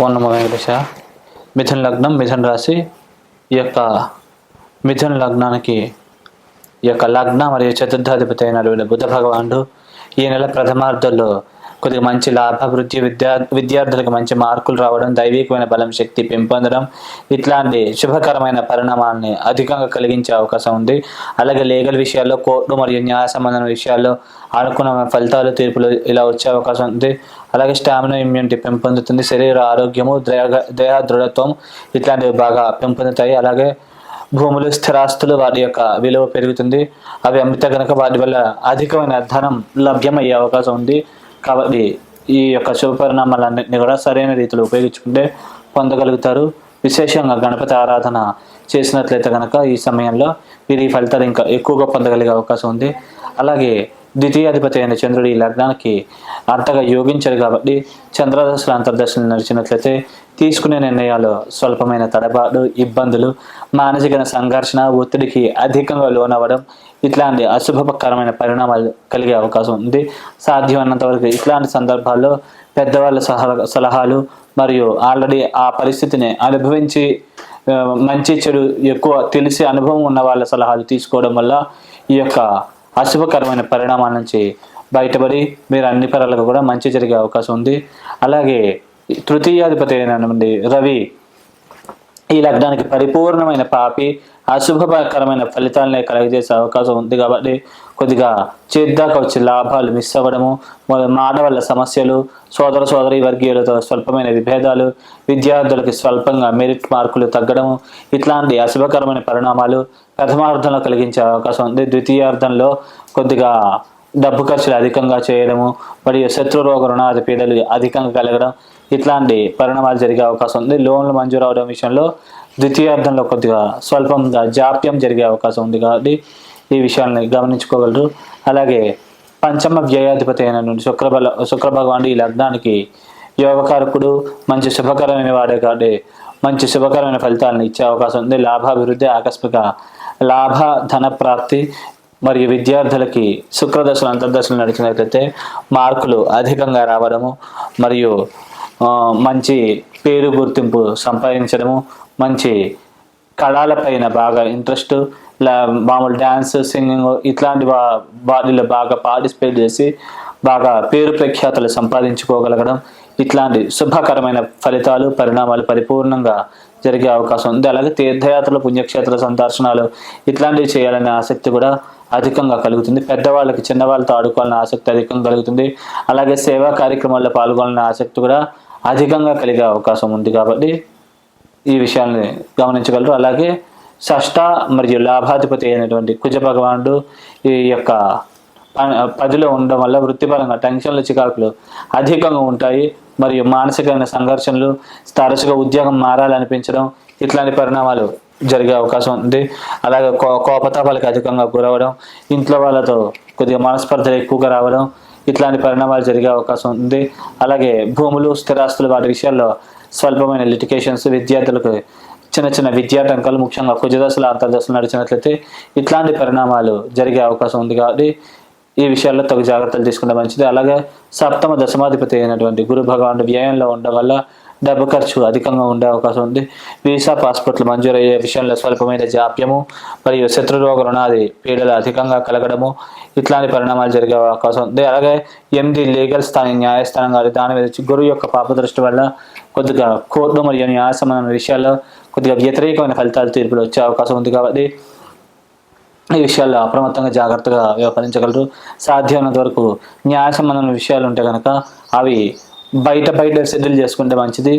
ఓం నమో వెంకటేశ మిథున లగ్నం మిథున రాశి ఈ యొక్క మిథున లగ్నానికి ఈ యొక్క లగ్న మరియు చతుర్థాధిపతి అయిన బుధ భగవానుడు ఈ నెల ప్రథమార్థంలో కొద్దిగా మంచి లాభాభివృద్ధి విద్యా విద్యార్థులకు మంచి మార్కులు రావడం దైవికమైన బలం శక్తి పెంపొందడం ఇట్లాంటి శుభకరమైన పరిణామాలని అధికంగా కలిగించే అవకాశం ఉంది. అలాగే లీగల్ విషయాల్లో కోర్టు మరియు న్యాయ సంబంధమైన విషయాల్లో అనుకున్న ఫలితాలు తీర్పులు ఇలా వచ్చే అవకాశం ఉంది. అలాగే స్టామినా ఇమ్యూనిటీ పెంపొందుతుంది. శరీర ఆరోగ్యము దేహ దేహ దృఢత్వం ఇట్లాంటివి బాగా పెంపొందుతాయి. అలాగే భూములు స్థిరాస్తులు వాటి యొక్క విలువ పెరుగుతుంది. అవి అమ్మితే కనుక వాటి వల్ల అధికమైన ధనం లభ్యమయ్యే అవకాశం ఉంది. కాబట్టి ఈ యొక్క శుభపరిణామాలన్నింటినీ కూడా సరైన రీతిలో ఉపయోగించుకుంటే పొందగలుగుతారు. విశేషంగా గణపతి ఆరాధన చేసినట్లయితే కనుక ఈ సమయంలో వీరి ఫలితాలు ఇంకా ఎక్కువగా పొందగలిగే అవకాశం ఉంది. అలాగే ద్వితీయాధిపతి అయిన చంద్రుడు ఈ లగ్నానికి అంతగా యోగించారు కాబట్టి చంద్రదశల అంతర్దశలు నడిచినట్లయితే తీసుకునే నిర్ణయాలు స్వల్పమైన తడబాటు ఇబ్బందులు మానసిక సంఘర్షణ ఒత్తిడికి అధికంగా లోనవ్వడం ఇట్లాంటి అశుభకరమైన పరిణామాలు కలిగే అవకాశం ఉంది. సాధ్యమైనంత వరకు ఇట్లాంటి సందర్భాల్లో పెద్దవాళ్ళ సలహా సలహాలు మరియు ఆల్రెడీ ఆ పరిస్థితిని అనుభవించి మంచి చెడు ఎక్కువ తెలిసి అనుభవం ఉన్న వాళ్ళ సలహాలు తీసుకోవడం వల్ల ఈ యొక్క అశుభకరమైన పరిణామాల నుంచి బయటపడి మీరు అన్ని పరాలకు కూడా మంచి జరిగే అవకాశం ఉంది. అలాగే తృతీయాధిపతి అయినటువంటి రవి ఈ లగ్నానికి పరిపూర్ణమైన పాపి అశుభకరమైన ఫలితాలనే కలగజేసే అవకాశం ఉంది కాబట్టి కొద్దిగా చేద్దాకా వచ్చే లాభాలు మిస్ అవ్వడము మొద- సమస్యలు సోదర సోదరి వర్గీయులతో స్వల్పమైన విభేదాలు విద్యార్థులకి స్వల్పంగా మెరిట్ మార్కులు తగ్గడము ఇట్లాంటి అశుభకరమైన పరిణామాలు ప్రథమార్థంలో కలిగించే అవకాశం ఉంది. ద్వితీయార్థంలో కొద్దిగా డబ్బు ఖర్చులు అధికంగా చేయడము మరియు శత్రు రోగ రుణాది పీడలు అధికంగా కలగడం ఇట్లాంటి పరిణామాలు జరిగే అవకాశం ఉంది. లోన్లు మంజూరు అవడం విషయంలో ద్వితీయార్థంలో కొద్దిగా స్వల్పంగా జాప్యం జరిగే అవకాశం ఉంది కాబట్టి ఈ విషయాలని గమనించుకోగలరు. అలాగే పంచమ వ్యయాధిపతి అయిన శుక్రబల శుక్ర భగవానుడు ఈ లగ్నానికి యోగకారకుడు మంచి శుభకరమైన వాడే కాబట్టి మంచి శుభకరమైన ఫలితాలను ఇచ్చే అవకాశం ఉంది. లాభాభివృద్ధి ఆకస్మిక లాభ ధన ప్రాప్తి మరియు విద్యార్థులకి శుక్రదశలు అంతర్దశలు నడిచినట్లయితే మార్కులు అధికంగా రావడము మరియు మంచి పేరు గుర్తింపు సంపాదించడము మంచి కళలపైన బాగా ఇంట్రెస్ట్ మామూలు డ్యాన్స్ సింగింగ్ ఇట్లాంటి వా వాటిలో బాగా పార్టిసిపేట్ చేసి బాగా పేరు ప్రఖ్యాతులు సంపాదించుకోగలగడం ఇట్లాంటి శుభకరమైన ఫలితాలు పరిణామాలు పరిపూర్ణంగా జరిగే అవకాశం ఉంది. అలాగే తీర్థయాత్రలు పుణ్యక్షేత్ర సందర్శనాలు ఇట్లాంటివి చేయాలనే ఆసక్తి కూడా అధికంగా కలుగుతుంది. పెద్దవాళ్ళకి చిన్నవాళ్ళతో ఆడుకోవాలనే ఆసక్తి అధికంగా కలుగుతుంది. అలాగే సేవా కార్యక్రమాల్లో పాల్గొనాలనే ఆసక్తి కూడా అధికంగా కలిగే అవకాశం ఉంది కాబట్టి ఈ విషయాల్ని గమనించగలరు. అలాగే షష్ట మరియు లాభాధిపతి అయినటువంటి కుజ భగవానుడు ఈ యొక్క ప- పదిలో ఉండడం వల్ల వృత్తిపరంగా టెన్షన్లు చికాకులు అధికంగా ఉంటాయి. మరియు మానసికమైన సంఘర్షణలు తరచుగా ఉద్యోగం మారాలనిపించడం ఇట్లాంటి పరిణామాలు జరిగే అవకాశం ఉంది. అలాగే కో కోపతాపాలకు అధికంగా గురవడం ఇంట్లో వాళ్ళతో కొద్దిగా మనస్పర్ధలు ఎక్కువగా రావడం ఇట్లాంటి పరిణామాలు జరిగే అవకాశం ఉంది. అలాగే భూములు స్థిరాస్తులు వాటి విషయాల్లో స్వల్పమైన లిటికేషన్స్ విద్యార్థులకు చిన్న చిన్న విద్యాటంకాలు ముఖ్యంగా కుజదశలు అంతర్దశలు నడిచినట్లయితే ఇట్లాంటి పరిణామాలు జరిగే అవకాశం ఉంది కాబట్టి ఈ విషయాల్లో తగు జాగ్రత్తలు తీసుకుంటే మంచిది. అలాగే సప్తమ దశమాధిపతి అయినటువంటి గురు భగవానుడు వ్యయంలో ఉండడం వల్ల డబ్బు ఖర్చు అధికంగా ఉండే అవకాశం ఉంది. వీసా పాస్పోర్ట్లు మంజూరయ్యే విషయంలో స్వల్పమైన జాప్యము మరియు శత్రురోగ రుణాది పీడలు అధికంగా కలగడము ఇట్లాంటి పరిణామాలు జరిగే అవకాశం ఉంది. అలాగే ఎనిమిది లీగల్ స్థాయి న్యాయస్థానం కానీ దాని మీద గురువు యొక్క పాప దృష్టి వల్ల కొద్దిగా కోర్టు మరియు న్యాయ విషయాల్లో కొద్దిగా వ్యతిరేకమైన ఫలితాలు తీర్పులు వచ్చే అవకాశం ఉంది కాబట్టి ఈ విషయాల్లో అప్రమత్తంగా జాగ్రత్తగా వ్యవహరించగలరు. సాధ్యమైనంత వరకు న్యాయ సంబంధమైన విషయాలు ఉంటే కనుక అవి బయట బయట సెటిల్ చేసుకుంటే మంచిది.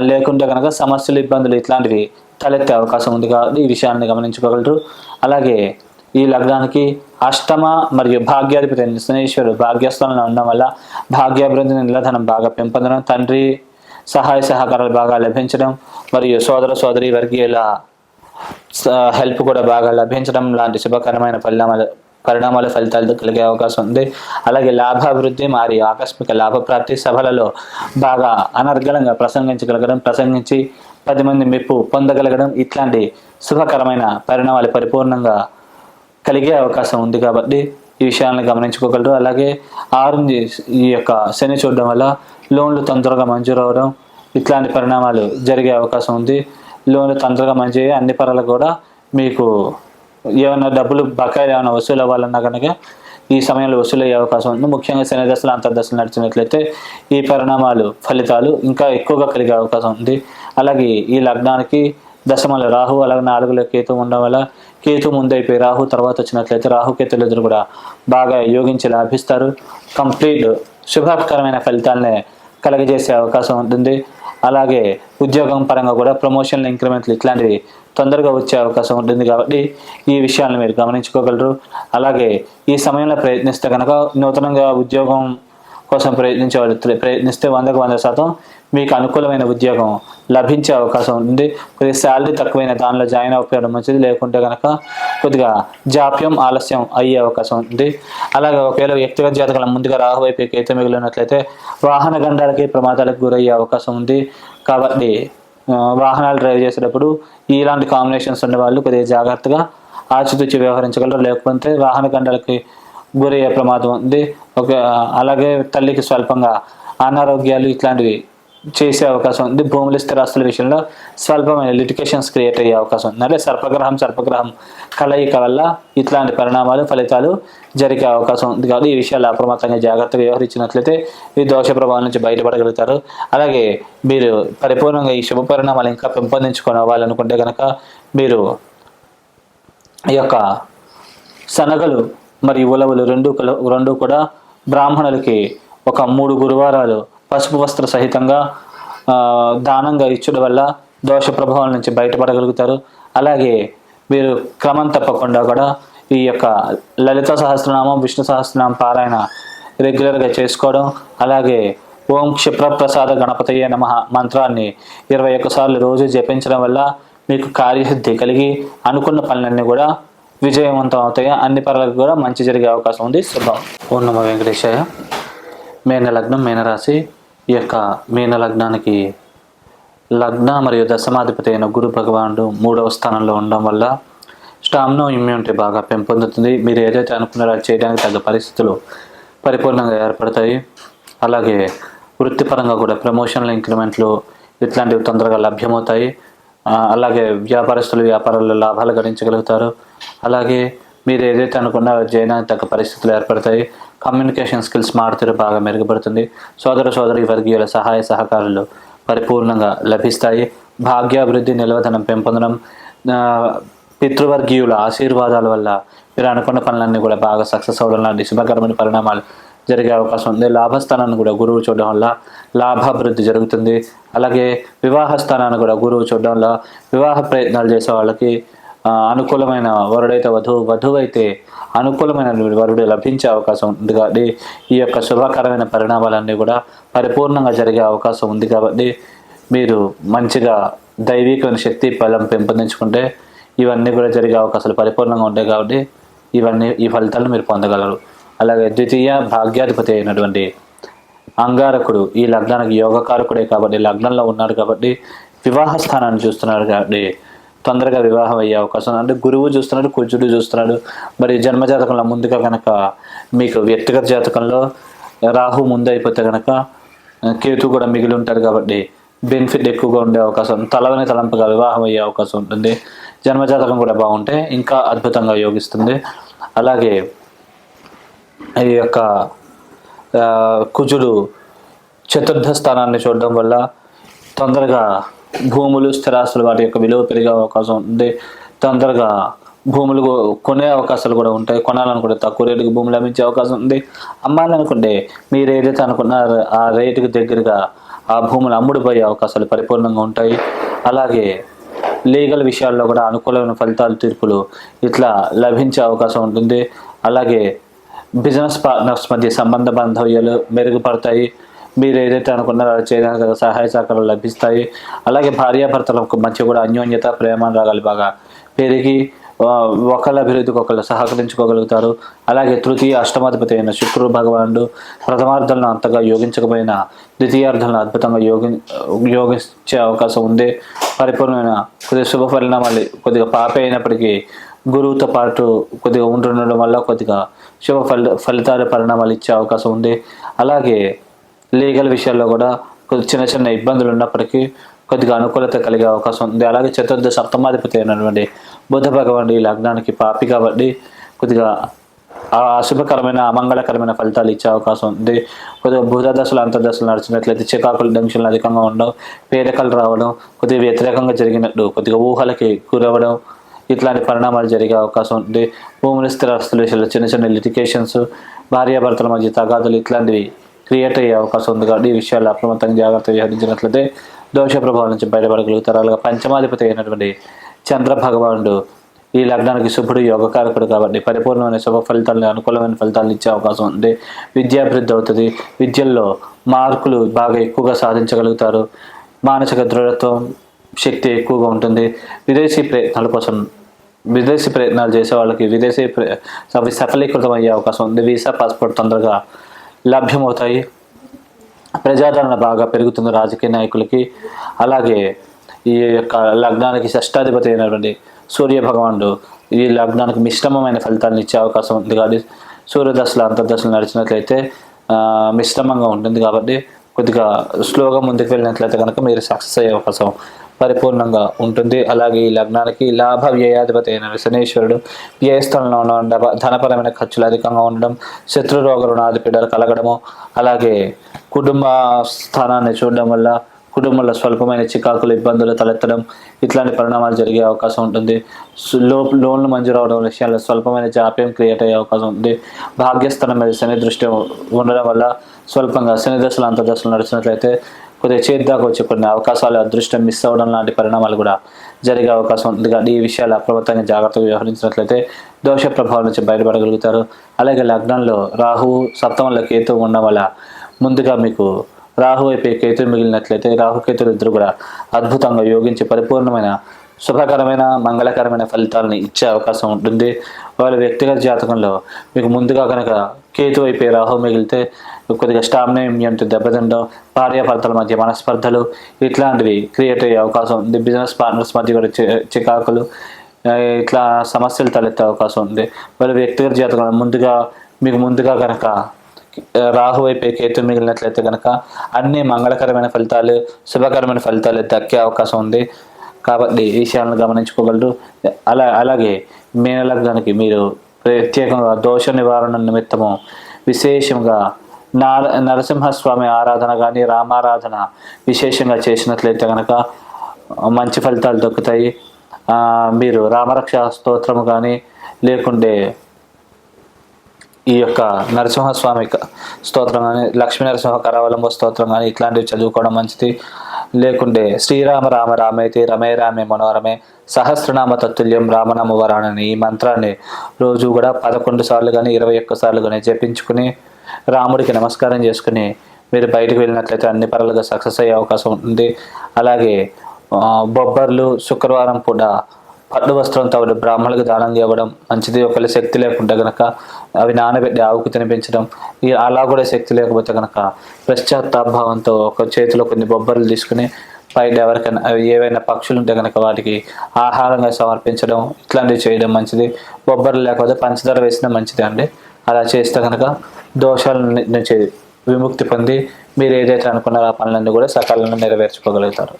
లేకుంటే కనుక సమస్యలు ఇబ్బందులు ఇట్లాంటివి తలెత్తే అవకాశం ఉంది కాబట్టి ఈ విషయాన్ని గమనించుకోగలరు. అలాగే ఈ లగ్నానికి అష్టమ మరియు భాగ్యాధిపతి శనేశ్వరుడు భాగ్యస్థానంలో ఉండడం వల్ల భాగ్యాభివృద్ధిని నిలధనం బాగా పెంపొందడం తండ్రి సహాయ సహకారాలు బాగా లభించడం మరియు సోదర సోదరి వర్గీయుల హెల్ప్ కూడా బాగా లభించడం లాంటి శుభకరమైన పరిణామాలు పరిణామాల ఫలితాలు కలిగే అవకాశం ఉంది. అలాగే లాభాభివృద్ధి మరియు ఆకస్మిక లాభప్రాప్తి సభలలో బాగా అనర్గళంగా ప్రసంగించగలగడం ప్రసంగించి పది మంది మెప్పు పొందగలగడం ఇట్లాంటి శుభకరమైన పరిణామాలు పరిపూర్ణంగా కలిగే అవకాశం ఉంది కాబట్టి ఈ విషయాలను గమనించుకోగలరు. అలాగే ఆరుంది ఈ యొక్క శని చూడడం వల్ల లోన్లు తొందరగా మంజూరు అవడం ఇట్లాంటి పరిణామాలు జరిగే అవకాశం ఉంది. లోన్లు తొందరగా మంచి అన్ని పరాలకు కూడా మీకు ఏమైనా డబ్బులు బకాయిలు ఏమైనా వసూలు అవ్వాలన్నా కనుక ఈ సమయంలో వసూలయ్యే అవకాశం ఉంది. ముఖ్యంగా శని దశలు అంతర్దశలు నడిచినట్లయితే ఈ పరిణామాలు ఫలితాలు ఇంకా ఎక్కువగా కలిగే అవకాశం ఉంది. అలాగే ఈ లగ్నానికి దశమల రాహు అలాగే నాలుగులో కేతు ఉండడం వల్ల కేతు ముందైపోయి రాహు తర్వాత వచ్చినట్లయితే రాహు కేతులు కూడా బాగా యోగించి లాభిస్తారు. కంప్లీట్ శుభకరమైన ఫలితాలనే కలగజేసే అవకాశం ఉంటుంది. అలాగే ఉద్యోగం పరంగా కూడా ప్రమోషన్లు ఇంక్రిమెంట్లు ఇట్లాంటివి తొందరగా వచ్చే అవకాశం ఉంటుంది కాబట్టి ఈ విషయాలను మీరు గమనించుకోగలరు. అలాగే ఈ సమయంలో ప్రయత్నిస్తే కనుక నూతనంగా ఉద్యోగం కోసం ప్రయత్నించే వాళ్ళు ప్రయత్నిస్తే వందకు వంద శాతం మీకు అనుకూలమైన ఉద్యోగం లభించే అవకాశం ఉంది. కొద్దిగా శాలరీ తక్కువైన దానిలో జాయిన్ అవ్వడం మంచిది. లేకుంటే కనుక కొద్దిగా జాప్యం ఆలస్యం అయ్యే అవకాశం ఉంది. అలాగే ఒకవేళ వ్యక్తిగత జాతకాల ముందుగా రాహువైపు వైపు మిగిలినట్లయితే వాహన గండాలకి ప్రమాదాలకు గురయ్యే అవకాశం ఉంది. కాబట్టి వాహనాలు డ్రైవ్ చేసేటప్పుడు ఇలాంటి కాంబినేషన్స్ ఉన్న వాళ్ళు కొద్దిగా జాగ్రత్తగా ఆచితూచి వ్యవహరించగలరు. లేకపోతే వాహన గండాలకి గురయ్యే ప్రమాదం ఉంది. ఒక అలాగే తల్లికి స్వల్పంగా అనారోగ్యాలు ఇట్లాంటివి చేసే అవకాశం ఉంది. భూముల స్థిరాస్తుల విషయంలో స్వల్పమైన లిటికేషన్స్ క్రియేట్ అయ్యే అవకాశం ఉంది. అంటే సర్పగ్రహం సర్పగ్రహం కలయిక వల్ల ఇట్లాంటి పరిణామాలు ఫలితాలు జరిగే అవకాశం ఉంది. కాబట్టి ఈ విషయాలు అప్రమత్తంగా జాగ్రత్తగా వ్యవహరించినట్లయితే ఈ దోష ప్రభావం నుంచి బయటపడగలుగుతారు. అలాగే మీరు పరిపూర్ణంగా ఈ శుభ పరిణామాలు ఇంకా పెంపొందించుకొని అవ్వాలనుకుంటే కనుక మీరు ఈ యొక్క శనగలు మరియు ఉలవలు రెండు రెండు కూడా బ్రాహ్మణులకి ఒక మూడు గురువారాలు పసుపు వస్త్ర సహితంగా దానంగా ఇచ్చడం వల్ల దోష ప్రభావం నుంచి బయటపడగలుగుతారు. అలాగే మీరు క్రమం తప్పకుండా కూడా ఈ యొక్క లలిత సహస్రనామం విష్ణు సహస్రనామం పారాయణ రెగ్యులర్గా చేసుకోవడం అలాగే ఓం క్షిప్రప్రసాద గణపతయ్య నమ మంత్రాన్ని ఇరవై ఒక్కసార్లు రోజు జపించడం వల్ల మీకు కార్యసిద్ధి కలిగి అనుకున్న పనులన్నీ కూడా విజయవంతం అవుతాయి. అన్ని పనులకు కూడా మంచి జరిగే అవకాశం ఉంది. శుభం. ఓం నమ వెంకటేశాయ. మేన లగ్నం మేనరాశి. ఈ యొక్క మీన లగ్నానికి లగ్న మరియు దశమాధిపతి అయిన గురు భగవానుడు మూడవ స్థానంలో ఉండడం వల్ల స్టామ్నో ఇమ్యూనిటీ బాగా పెంపొందుతుంది. మీరు ఏదైతే అనుకున్నారో అది చేయడానికి తగ్గ పరిస్థితులు పరిపూర్ణంగా ఏర్పడతాయి. అలాగే వృత్తిపరంగా కూడా ప్రమోషన్లు ఇంక్రిమెంట్లు ఇట్లాంటివి తొందరగా లభ్యమవుతాయి. అలాగే వ్యాపారస్తులు వ్యాపారాల్లో లాభాలు గడించగలుగుతారు. అలాగే మీరు ఏదైతే అనుకున్నారో చేయడానికి తగ్గ పరిస్థితులు ఏర్పడతాయి. కమ్యూనికేషన్ స్కిల్స్ మారుతూ బాగా మెరుగుపడుతుంది. సోదర సోదరి వర్గీయుల సహాయ సహకారాలు పరిపూర్ణంగా లభిస్తాయి. భాగ్యాభివృద్ధి నిల్వధనం పెంపొందడం పితృవర్గీయుల ఆశీర్వాదాల వల్ల మీరు అనుకున్న పనులన్నీ కూడా బాగా సక్సెస్ అవ్వడం లాంటి శుభకరమైన పరిణామాలు జరిగే అవకాశం ఉంది. లాభస్థానాన్ని కూడా గురువు చూడడం వల్ల లాభాభివృద్ధి జరుగుతుంది. అలాగే వివాహ స్థానాన్ని కూడా గురువు చూడడం వల్ల వివాహ ప్రయత్నాలు చేసే వాళ్ళకి అనుకూలమైన వరుడైతే వధువు వధువు అయితే అనుకూలమైన వరుడు లభించే అవకాశం ఉంది కాబట్టి ఈ యొక్క శుభకరమైన పరిణామాలన్నీ కూడా పరిపూర్ణంగా జరిగే అవకాశం ఉంది కాబట్టి మీరు మంచిగా దైవికమైన శక్తి ఫలం పెంపొందించుకుంటే ఇవన్నీ కూడా జరిగే అవకాశాలు పరిపూర్ణంగా ఉంటాయి కాబట్టి ఇవన్నీ ఈ ఫలితాలను మీరు పొందగలరు. అలాగే ద్వితీయ భాగ్యాధిపతి అయినటువంటి అంగారకుడు ఈ లగ్నానికి యోగకారకుడే కాబట్టి లగ్నంలో ఉన్నాడు కాబట్టి వివాహ స్థానాన్ని చూస్తున్నాడు కాబట్టి తొందరగా వివాహం అయ్యే అవకాశం ఉంది. అంటే గురువు చూస్తున్నాడు కుజుడు చూస్తున్నాడు. మరి జన్మజాతకంలో ముందుగా కనుక మీకు వ్యక్తిగత జాతకంలో రాహు ముందు అయిపోతే కనుక కేతు కూడా మిగిలి ఉంటాడు కాబట్టి బెనిఫిట్ ఎక్కువగా ఉండే అవకాశం తలవని తలంపుగా వివాహం అయ్యే అవకాశం ఉంటుంది. జన్మజాతకం కూడా బాగుంటే ఇంకా అద్భుతంగా యోగిస్తుంది. అలాగే ఈ యొక్క కుజుడు చతుర్థ స్థానాన్ని చూడడం వల్ల తొందరగా భూములు స్థిరాస్తులు వాటి యొక్క విలువ పెరిగే అవకాశం ఉంది. తొందరగా భూములు కొనే అవకాశాలు కూడా ఉంటాయి. కొనాలనుకుంటే తక్కువ రేటుకి భూములు లభించే అవకాశం ఉంది. అమ్మాలనుకుంటే మీరు ఏదైతే అనుకున్నారో ఆ రేటుకి దగ్గరగా ఆ భూములు అమ్ముడుపోయే అవకాశాలు పరిపూర్ణంగా ఉంటాయి. అలాగే లీగల్ విషయాల్లో కూడా అనుకూలమైన ఫలితాలు తీర్పులు ఇట్లా లభించే అవకాశం ఉంటుంది. అలాగే బిజినెస్ పార్ట్నర్స్ మధ్య సంబంధ బాంధవ్యాలు మెరుగుపడతాయి. మీరు ఏదైతే అనుకున్నారో అది చేయడానికి సహాయ సహకారాలు లభిస్తాయి. అలాగే భార్యాభర్తలకు మధ్య కూడా అన్యోన్యత ప్రేమ రాగాలు బాగా పెరిగి ఒకళ్ళ అభివృద్ధికి ఒకళ్ళు సహకరించుకోగలుగుతారు. అలాగే తృతీయ అష్టమాధిపతి అయిన శుక్రుడు భగవానుడు ప్రథమార్థంలో అంతగా యోగించకపోయినా ద్వితీయార్థంలో అద్భుతంగా యోగి యోగించే అవకాశం ఉంది. పరిపూర్ణమైన కొద్దిగా శుభ పరిణామాలు కొద్దిగా పాప అయినప్పటికీ గురువుతో పాటు కొద్దిగా ఉంటుండడం వల్ల కొద్దిగా శుభ ఫలి ఫలితాల పరిణామాలు ఇచ్చే అవకాశం ఉంది. అలాగే లీగల్ విషయాల్లో కూడా కొద్ది చిన్న చిన్న ఇబ్బందులు ఉన్నప్పటికీ కొద్దిగా అనుకూలత కలిగే అవకాశం ఉంది. అలాగే చతుర్థ సప్తమాధిపతి అయినటువంటి బుధ భగవానుడు ఈ లగ్నానికి పాపి కాబట్టి కొద్దిగా అశుభకరమైన అమంగళకరమైన ఫలితాలు ఇచ్చే అవకాశం ఉంది. కొద్దిగా బుధ దశలు అంతర్దశలు నడిచినట్లయితే చికాకులు డంక్షన్లు అధికంగా ఉండడం పేదకలు రావడం కొద్దిగా వ్యతిరేకంగా జరిగినట్టు కొద్దిగా ఊహలకి గురవడం ఇట్లాంటి పరిణామాలు జరిగే అవకాశం ఉంది. భూముల స్థిరాస్తుల విషయంలో చిన్న చిన్న లిటికేషన్స్ భార్యాభర్తల మధ్య తగాదులు ఇట్లాంటివి క్రియేట్ అయ్యే అవకాశం ఉంది కాబట్టి ఈ విషయాలు అప్రమత్తంగా జాగ్రత్త వ్యవహరించినట్లయితే దోష ప్రభావం నుంచి బయటపడగలుగుతారు. అలాగే పంచమాధిపతి అయినటువంటి చంద్ర భగవానుడు ఈ లగ్నానికి శుభుడు యోగకారకుడు కాబట్టి పరిపూర్ణమైన శుభ ఫలితాలను అనుకూలమైన ఫలితాలు ఇచ్చే అవకాశం ఉంది. విద్యాభివృద్ధి అవుతుంది. విద్యల్లో మార్కులు బాగా ఎక్కువగా సాధించగలుగుతారు. మానసిక దృఢత్వం శక్తి ఎక్కువగా ఉంటుంది. విదేశీ ప్రయత్నాల కోసం విదేశీ ప్రయత్నాలు చేసే వాళ్ళకి విదేశీ ప్ర- అవి సఫలీకృతం అయ్యే అవకాశం ఉంది. వీసా పాస్పోర్ట్ తొందరగా లభ్యమవుతాయి. ప్రజాదరణ బాగా పెరుగుతుంది రాజకీయ నాయకులకి. అలాగే ఈ యొక్క లగ్నానికి షష్టాధిపతి అయినటువంటి సూర్య భగవానుడు ఈ లగ్నానికి మిశ్రమమైన ఫలితాలను ఇచ్చే అవకాశం ఉంది కాబట్టి సూర్యదశలు అంతర్దశలు నడిచినట్లయితే మిశ్రమంగా ఉంటుంది కాబట్టి కొద్దిగా స్లోగా ముందుకు వెళ్ళినట్లయితే కనుక మీరు సక్సెస్ అయ్యే అవకాశం పరిపూర్ణంగా ఉంటుంది. అలాగే ఈ లగ్నానికి లాభ వ్యయాధిపతి అయిన శనేశ్వరుడు వ్యయస్థలంలో ఉండడం ధనపరమైన ఖర్చులు అధికంగా ఉండడం శత్రు రోగ రుణాది పీడలు కలగడము అలాగే కుటుంబ స్థానాన్ని చూడడం వల్ల కుటుంబంలో స్వల్పమైన చికాకులు ఇబ్బందులు తలెత్తడం ఇట్లాంటి పరిణామాలు జరిగే అవకాశం ఉంటుంది. లో లోన్లు మంజూరు అవడం విషయాల్లో స్వల్పమైన జాప్యం క్రియేట్ అయ్యే అవకాశం ఉంది. భాగ్యస్థానం మీద శని దృష్టి ఉండడం వల్ల స్వల్పంగా శని దశలు అంతర్దశలు నడిచినట్లయితే కొద్దిగా చేద్దాకా వచ్చే కొన్ని అవకాశాలు అదృష్టం మిస్ అవ్వడం లాంటి పరిణామాలు కూడా జరిగే అవకాశం ఉంది. కానీ ఈ విషయాలు అప్రమత్తంగా జాగ్రత్తగా వ్యవహరించినట్లయితే దోష ప్రభావం నుంచి బయటపడగలుగుతారు. అలాగే లగ్నంలో రాహువు సప్తమంలో కేతు ఉండడం వల్ల ముందుగా మీకు రాహు అయిపోయి కేతు మిగిలినట్లయితే రాహుకేతులు ఇద్దరు కూడా అద్భుతంగా యోగించి పరిపూర్ణమైన శుభకరమైన మంగళకరమైన ఫలితాలను ఇచ్చే అవకాశం ఉంటుంది. వాళ్ళ వ్యక్తిగత జాతకంలో మీకు ముందుగా కనుక కేతు అయిపోయి రాహు మిగిలితే కొద్దిగా స్టామినా ఇమ్యూనిటీ దెబ్బతిండడం భార్యాభర్తల మధ్య మనస్పర్ధలు ఇట్లాంటివి క్రియేట్ అయ్యే అవకాశం ఉంది. బిజినెస్ పార్ట్నర్స్ మధ్య కూడా చికాకులు ఇట్లా సమస్యలు తలెత్తే అవకాశం ఉంది. వాళ్ళ వ్యక్తిగత జాతకంలో ముందుగా మీకు ముందుగా కనుక రాహు వైపే కేతు మిగిలినట్లయితే కనుక అన్ని మంగళకరమైన ఫలితాలు శుభకరమైన ఫలితాలు దక్కే అవకాశం ఉంది. కాబట్టి ఈ విషయాలను గమనించుకోగలరు. అలా అలాగే మీనలగ్నానికి మీరు ప్రత్యేకంగా దోష నివారణ నిమిత్తము విశేషంగా నార నరసింహస్వామి ఆరాధన కానీ రామారాధన విశేషంగా చేసినట్లయితే కనుక మంచి ఫలితాలు దొక్కుతాయి. మీరు రామరక్ష స్తోత్రము కానీ లేకుంటే ఈ యొక్క నరసింహస్వామి స్తోత్రం కానీ లక్ష్మీ నరసింహ కరావలంబ స్తోత్రం కానీ ఇట్లాంటివి చదువుకోవడం మంచిది. లేకుంటే శ్రీరామ రామ రామైతే రమే రామే మనోరమే సహస్రనామ తత్తుల్యం రామనామ వరాణని ఈ మంత్రాన్ని రోజు కూడా పదకొండు సార్లు కానీ ఇరవై ఒక్క సార్లు కానీ జపించుకుని రాముడికి నమస్కారం చేసుకుని మీరు బయటకు వెళ్ళినట్లయితే అన్ని పనులుగా సక్సెస్ అయ్యే అవకాశం ఉంటుంది. అలాగే బొబ్బర్లు శుక్రవారం పూట పట్టు వస్త్రంతో ఆవిడ బ్రాహ్మణులకు దానం ఇవ్వడం మంచిది ఒకవేళ శక్తి లేకుంటే కనుక అవి నానబెట్టి ఆవుకు తినిపించడం ఈ అలా కూడా శక్తి లేకపోతే కనుక పశ్చాత్తాభావంతో ఒక చేతిలో కొన్ని బొబ్బర్లు తీసుకుని బయట ఎవరికైనా అవి ఏవైనా పక్షులు ఉంటే కనుక వాటికి ఆహారంగా సమర్పించడం ఇట్లాంటివి చేయడం మంచిది. బొబ్బర్లు లేకపోతే పంచదార వేసినా మంచిది అండి. అలా చేస్తే కనుక దోషాల నుంచి విముక్తి పొంది మీరు ఏదైతే అనుకున్నారో ఆ పనులన్నీ కూడా సకాలంలో నెరవేర్చుకోగలుగుతారు.